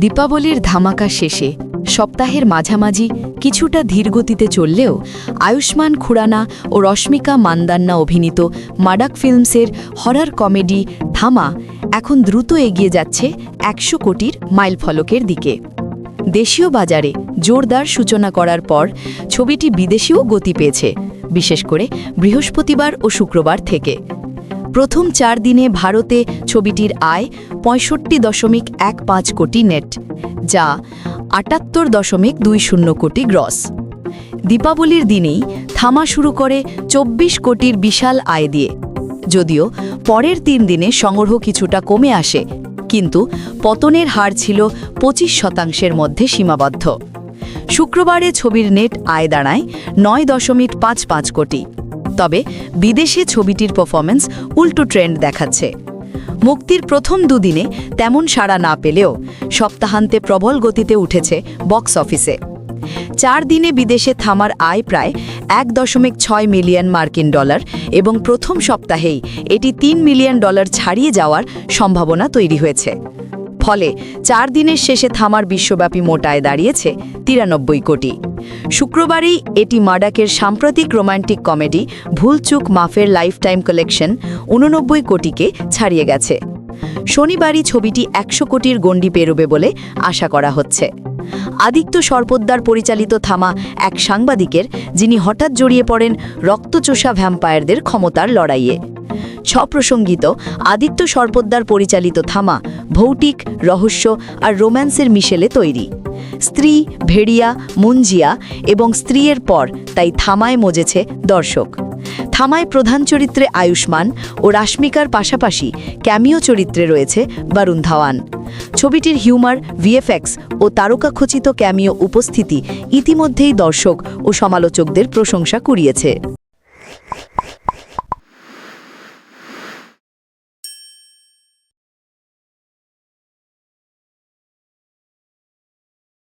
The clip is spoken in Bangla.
দীপাবলির ধামাকা শেষে সপ্তাহের মাঝামাঝি কিছুটা ধীরগতিতে চললেও আয়ুষ্মান খুরানা ও রশ্মিকা মান্দান্না অভিনীত মাডাক ফিল্মসের হরার কমেডি ধামা এখন দ্রুত এগিয়ে যাচ্ছে একশো কোটির মাইলফলকের দিকে। দেশীয় বাজারে জোরদার সূচনা করার পর ছবিটি বিদেশেও গতি পেয়েছে, বিশেষ করে বৃহস্পতিবার ও শুক্রবার থেকে। প্রথম চার দিনে ভারতে ছবিটির আয় পঁয়ষট্টি দশমিক এক পাঁচ কোটি নেট, যা আটাত্তর দশমিক দুই শূন্য কোটি গ্রস। দীপাবলির দিনেই থামা শুরু করে চব্বিশ কোটির বিশাল আয় দিয়ে। যদিও পরের তিন দিনে সংগ্রহ কিছুটা কমে আসে, কিন্তু পতনের হার ছিল পঁচিশ শতাংশের মধ্যে সীমাবদ্ধ। শুক্রবারে ছবির নেট আয় দাঁড়ায় নয় দশমিক পাঁচ পাঁচ কোটি। তবে বিদেশে ছবিটির পারফরমেন্স উল্টো ট্রেন্ড দেখাচ্ছে। মুক্তির প্রথম দুদিনে তেমন সাড়া না পেলেও সপ্তাহান্তে প্রবল গতিতে উঠেছে বক্স অফিসে চার দিনে বিদেশে থামার আয় প্রায় এক দশমিক ছয় মিলিয়ন মার্কিন ডলার এবং প্রথম সপ্তাহেই এটি তিন মিলিয়ন ডলার ছাড়িয়ে যাওয়ার সম্ভাবনা তৈরি হয়েছে। ফলে চার দিনের শেষে থামার বিশ্বব্যাপী মোটায় দাঁড়িয়েছে তিরানব্বই কোটি। শুক্রবারই এটি মাডাকের সাম্প্রতিক রোমান্টিক কমেডি ভুলচুক মাফের লাইফটাইম কালেকশন উননব্বই কোটিকে ছাড়িয়ে গেছে। শনিবারই ছবিটি একশো কোটির গণ্ডি পেরোবে বলে আশা করা হচ্ছে। আদিত্য সর্পদ্দার পরিচালিত থামা এক সাংবাদিকের, যিনি হঠাৎ জড়িয়ে পড়েন রক্তচোষা ভ্যাম্পায়ারদের ক্ষমতার লড়াইয়ে। সপ্রসঙ্গিত আদিত্য সর্পদ্দার পরিচালিত থামা, ভৌতিক, রহস্য আর রোম্যান্সের মিশেলে তৈরি। স্ত্রী ভেড়িয়া, মুঞ্জিয়া এবং স্ত্রীর পর তাই থামায় মজেছে দর্শক। থামায় প্রধান চরিত্রে আয়ুষ্মান ও রাশ্মিকার পাশাপাশি ক্যামিও চরিত্রে রয়েছে বারুণ ধাওয়ান। ছবিটির হিউমার, ভিএফএক্স ও তারকাখচিত ক্যামিও উপস্থিতি ইতিমধ্যেই দর্শক ও সমালোচকদের প্রশংসা কুড়িয়েছে।